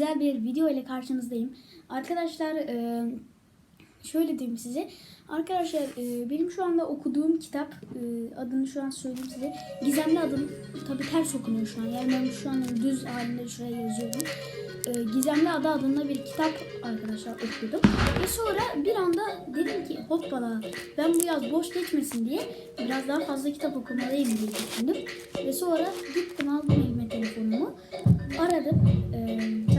Güzel bir video ile karşınızdayım. Arkadaşlar e, şöyle diyeyim size. Arkadaşlar e, benim şu anda okuduğum kitap e, adını şu an söyleyeyim size. Gizemli adım tabi ters okunuyor şu an. Yani ben şu an düz halinde şuraya yazıyorum. Gizemli Ada adında bir kitap arkadaşlar okudum. Ve sonra bir anda dedim ki hoppala ben bu yaz boş geçmesin diye biraz daha fazla kitap okumalıyım diye düşündüm. Ve sonra gittim aldım elime telefonumu. Aradım. E,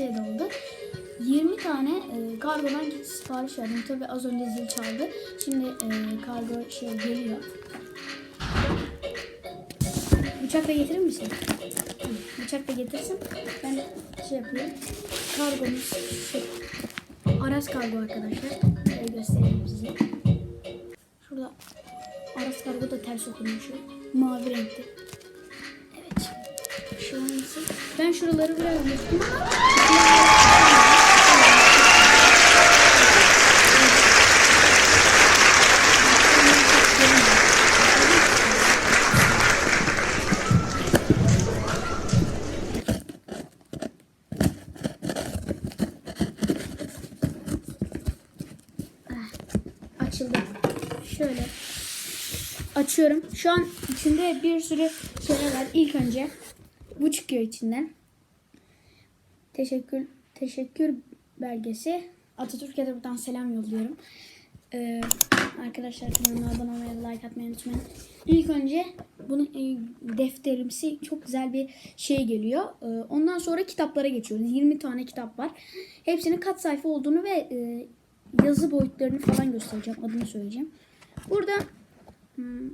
şey de oldu. 20 tane e, kargodan sipariş verdim. Tabii az önce zil çaldı. Şimdi e, kargo şey geliyor. Bıçakla getirir misin? Hı, Bıçakla getirsin. Ben şey yapıyorum. Kargomuz şey. Aras kargo arkadaşlar. Şöyle göstereyim size. Şurada Aras kargo da ters okunuyor şu. Mavi renkli. Nasıl? Ben şuraları biraz unuttum ama açıldı. Şöyle açıyorum. Şu an içinde bir sürü şeyler var. İlk önce bu çıkıyor içinden. Teşekkür teşekkür belgesi. Atatürk'e de buradan selam yolluyorum. Ee, arkadaşlar kanalıma abone olmayı, like atmayı unutmayın. İlk önce bunu e, defterimsi çok güzel bir şey geliyor. Ee, ondan sonra kitaplara geçiyoruz. 20 tane kitap var. Hepsinin kaç sayfa olduğunu ve e, yazı boyutlarını falan göstereceğim. Adını söyleyeceğim. Burada hmm,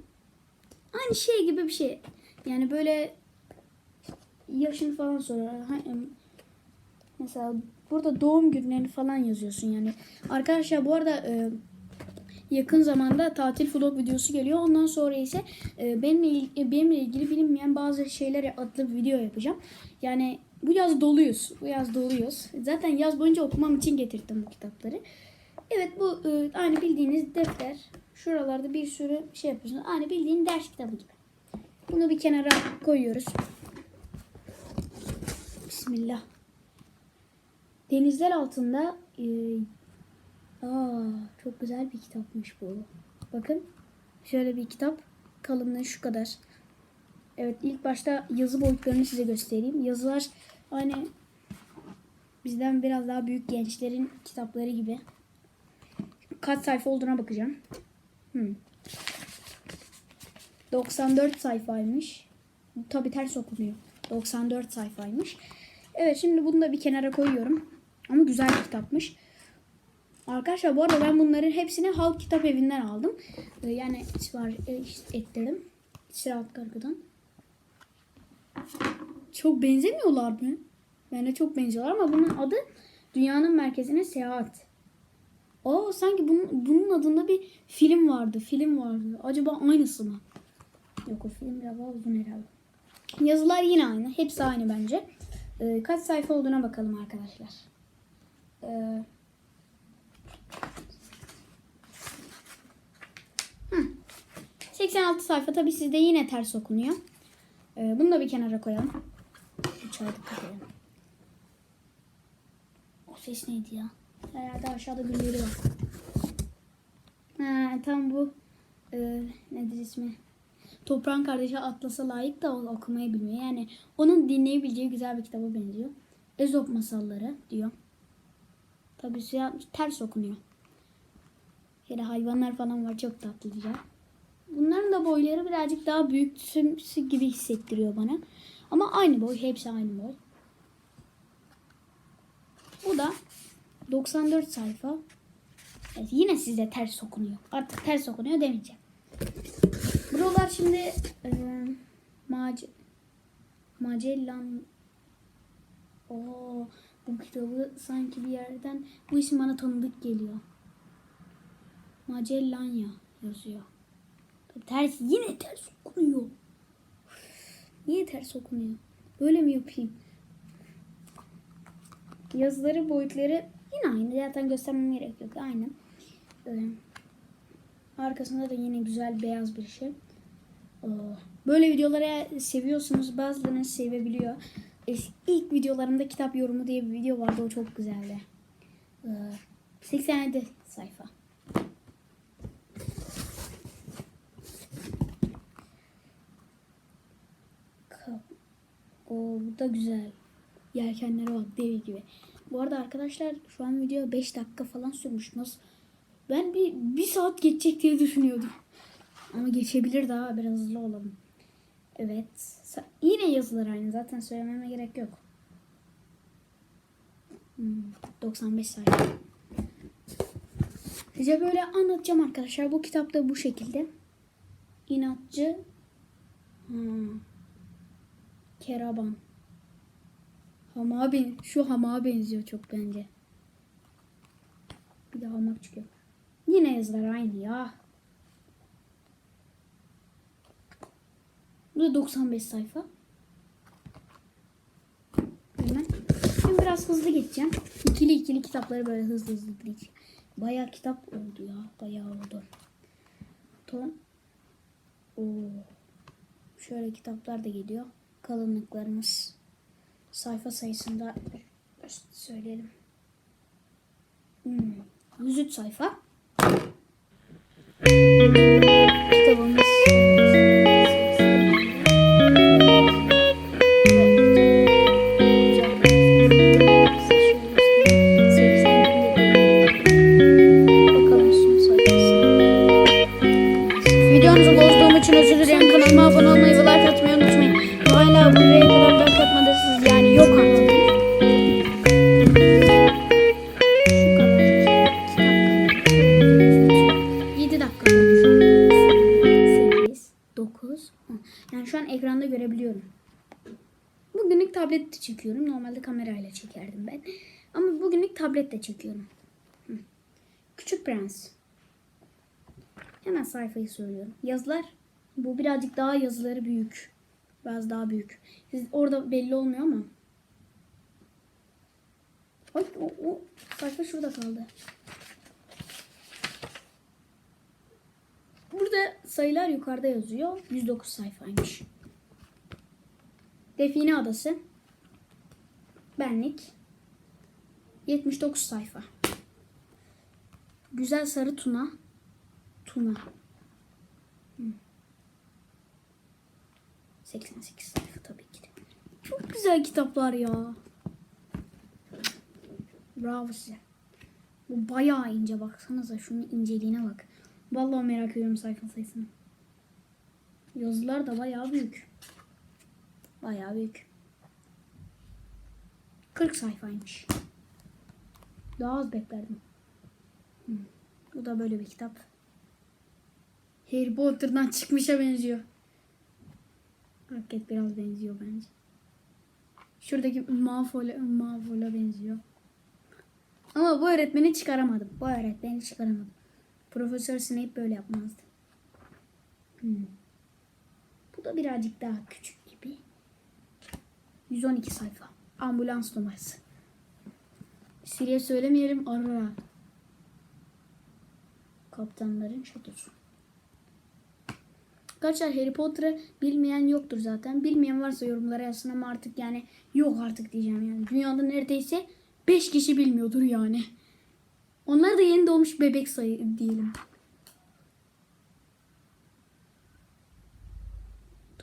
aynı şey gibi bir şey. Yani böyle yaşını falan em, Mesela burada doğum günlerini falan yazıyorsun yani. Arkadaşlar bu arada e, yakın zamanda tatil vlog videosu geliyor. Ondan sonra ise e, benimle, il- benimle ilgili bilinmeyen bazı şeyler adlı bir video yapacağım. Yani bu yaz doluyuz. Bu yaz doluyuz. Zaten yaz boyunca okumam için getirdim bu kitapları. Evet bu e, aynı bildiğiniz defter. Şuralarda bir sürü şey yapıyorsunuz. Aynı bildiğin ders kitabı gibi. Bunu bir kenara koyuyoruz. Bismillah. Denizler altında e, aa çok güzel bir kitapmış bu. Bakın şöyle bir kitap kalınlığı şu kadar. Evet ilk başta yazı boyutlarını size göstereyim. Yazılar hani bizden biraz daha büyük gençlerin kitapları gibi. Kaç sayfa olduğuna bakacağım. Hmm. 94 sayfaymış. Tabi ters okunuyor. 94 sayfaymış. Evet şimdi bunu da bir kenara koyuyorum. Ama güzel kitapmış. Arkadaşlar bu arada ben bunların hepsini halk kitap evinden aldım. Ee, yani sipariş ettirdim. Sıraat kargodan. Çok benzemiyorlar mı? Bence çok benziyorlar ama bunun adı Dünyanın Merkezine Seyahat. Aa sanki bunun, bunun adında bir film vardı. Film vardı. Acaba aynısı mı? Yok o film biraz uzun herhalde. Yazılar yine aynı. Hepsi aynı bence. Ee, kaç sayfa olduğuna bakalım arkadaşlar. Ee, hı. 86 sayfa tabi sizde yine ters okunuyor. Ee, bunu da bir kenara koyalım. Uçağa. O ses neydi ya? Herhalde aşağıda birileri var. Ha, tam bu e, nedir ismi? Toprağın kardeşi Atlas'a layık da okumayı bilmiyor. Yani onun dinleyebileceği güzel bir kitaba benziyor. Ezop masalları diyor. Tabii suya ters okunuyor. Şöyle hayvanlar falan var çok tatlıca. Bunların da boyları birazcık daha büyüksü gibi hissettiriyor bana. Ama aynı boy. Hepsi aynı boy. Bu da 94 sayfa. Evet, yine size ters okunuyor. Artık ters okunuyor demeyeceğim. Buralar şimdi e, Mac Magellan Oo, bu kitabı sanki bir yerden bu isim bana tanıdık geliyor. Magellania yazıyor. Tabii ters yine ters okunuyor. Niye ters okunuyor? Böyle mi yapayım? Yazıları boyutları yine aynı. Zaten göstermem gerek yok. Aynı. Ee, arkasında da yine güzel beyaz bir şey. Oo. Böyle videoları seviyorsunuz. Bazılarınız sevebiliyor. es- ilk videolarımda kitap yorumu diye bir video vardı. O çok güzeldi. Ee, 87 sayfa. Kap- O bu da güzel. Yelkenlere bak dev gibi. Bu arada arkadaşlar şu an video 5 dakika falan sürmüş. Nasıl? Ben bir, bir saat geçecek diye düşünüyordum. Ama geçebilir daha biraz hızlı olalım. Evet. Yine yazılar aynı. Zaten söylememe gerek yok. Hmm, 95 sayfa. Size böyle anlatacağım arkadaşlar. Bu kitapta bu şekilde. İnatçı hmm. Keraban. Hamağa ben şu hamağa benziyor çok bence. Bir de hamak çıkıyor. Yine yazılar aynı ya. Bu da 95 sayfa. Hemen. Şimdi biraz hızlı geçeceğim. İkili ikili kitapları böyle hızlı hızlı geçeceğim. Bayağı kitap oldu ya. Bayağı oldu. Ton. Oo. Şöyle kitaplar da geliyor. Kalınlıklarımız. Sayfa sayısında söyleyelim. Hmm. 103 sayfa. Çekiyorum. Normalde kamerayla çekerdim ben. Ama bugünlük tablette çekiyorum. Küçük Prens. Hemen sayfayı söylüyorum. Yazılar. Bu birazcık daha yazıları büyük. Biraz daha büyük. Siz orada belli olmuyor ama. Ay, o, o sayfa şurada kaldı. Burada sayılar yukarıda yazıyor. 109 sayfaymış. Define Adası. Benlik. 79 sayfa. Güzel Sarı Tuna. Tuna. Hı. 88 sayfa tabii ki de. Çok güzel kitaplar ya. Bravo size. Bu bayağı ince baksanıza şunun inceliğine bak. Vallahi merak ediyorum sayfa sayısını. Yazılar da bayağı büyük. Bayağı büyük. 40 sayfaymış. Daha az beklerdim. Hı. Bu da böyle bir kitap. Harry Potter'dan çıkmışa benziyor. Hakikat biraz benziyor bence. Şuradaki Malfoy'a Malfoy'a benziyor. Ama bu öğretmeni çıkaramadım. Bu öğretmeni çıkaramadım. Profesör Snape böyle yapmazdı. Hmm. Bu da birazcık daha küçük gibi. 112 sayfa. Ambulans numarası. Siri'ye söylemeyelim ara. Kaptanların şatosu. Arkadaşlar Harry Potter'ı bilmeyen yoktur zaten. Bilmeyen varsa yorumlara yazsın ama artık yani yok artık diyeceğim yani. Dünyada neredeyse 5 kişi bilmiyordur yani. Onlar da yeni doğmuş bebek sayı diyelim.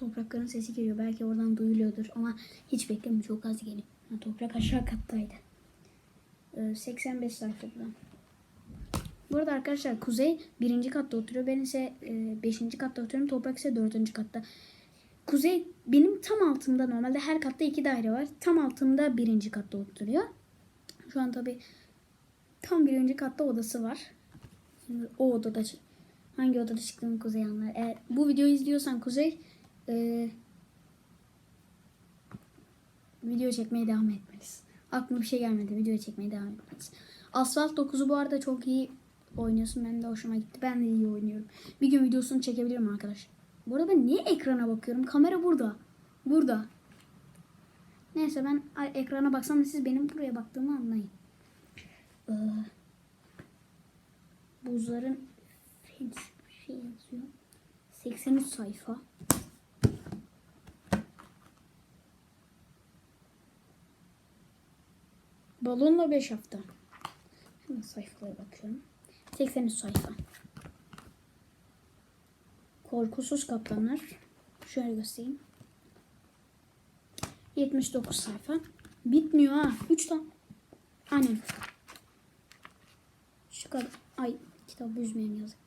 Toprakların sesi geliyor. Belki oradan duyuluyordur ama hiç bekleme çok az geliyor. Ha, toprak aşağı kattaydı. Ee, 85 sayfa buradan. Bu arada arkadaşlar Kuzey birinci katta oturuyor. Ben ise e, beşinci katta oturuyorum. Toprak ise dördüncü katta. Kuzey benim tam altımda normalde her katta iki daire var. Tam altımda birinci katta oturuyor. Şu an tabi tam birinci katta odası var. Şimdi o odada hangi odada çıktığını Kuzey anlar. Eğer bu videoyu izliyorsan Kuzey e, video çekmeye devam etmelisin. Aklıma bir şey gelmedi. Video çekmeye devam etmelisin. Asfalt 9'u bu arada çok iyi oynuyorsun. Benim de hoşuma gitti. Ben de iyi oynuyorum. Bir gün videosunu çekebilirim arkadaş. Bu arada ben niye ekrana bakıyorum? Kamera burada. Burada. Neyse ben ekrana baksam da siz benim buraya baktığımı anlayın. Ee, buzların şey yazıyor. 83 sayfa. Balonla 5 hafta. Hemen sayfalara bakıyorum. 83 sayfa. Korkusuz kaplanlar. Şöyle göstereyim. 79 sayfa. Bitmiyor ha. 3 tane. Aynen. Şu kadar. Ay kitap üzmeyen yazık.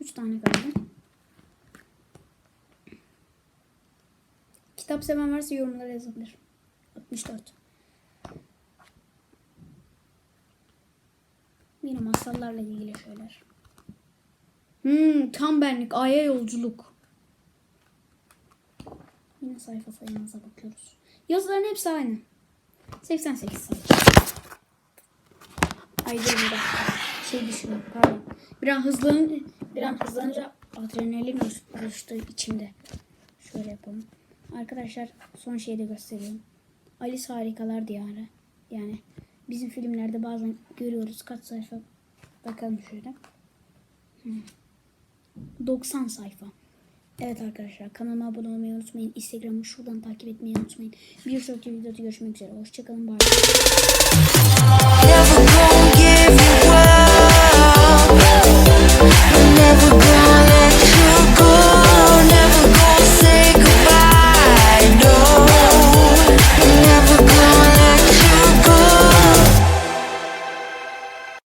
3 tane kaldı. Kitap seven varsa yorumlara yazabilir. 64. Yine masallarla ilgili şeyler. Hmm, tam benlik. Ay'a yolculuk. Yine sayfa sayımıza bakıyoruz. Yazıların hepsi aynı. 88 sayfa. Ay dur bir dakika. Şey düşünüyorum pardon. Biraz hızlan biraz hızlanınca adrenalin oluştu içimde. Şöyle yapalım. Arkadaşlar son şeyi de göstereyim. Alice Harikalar Diyarı. Yani Bizim filmlerde bazen görüyoruz kaç sayfa. Bakalım şöyle. Hmm. 90 sayfa. Evet arkadaşlar kanalıma abone olmayı unutmayın. Instagram'ı şuradan takip etmeyi unutmayın. Bir sonraki videoda görüşmek üzere. Hoşçakalın. Bye.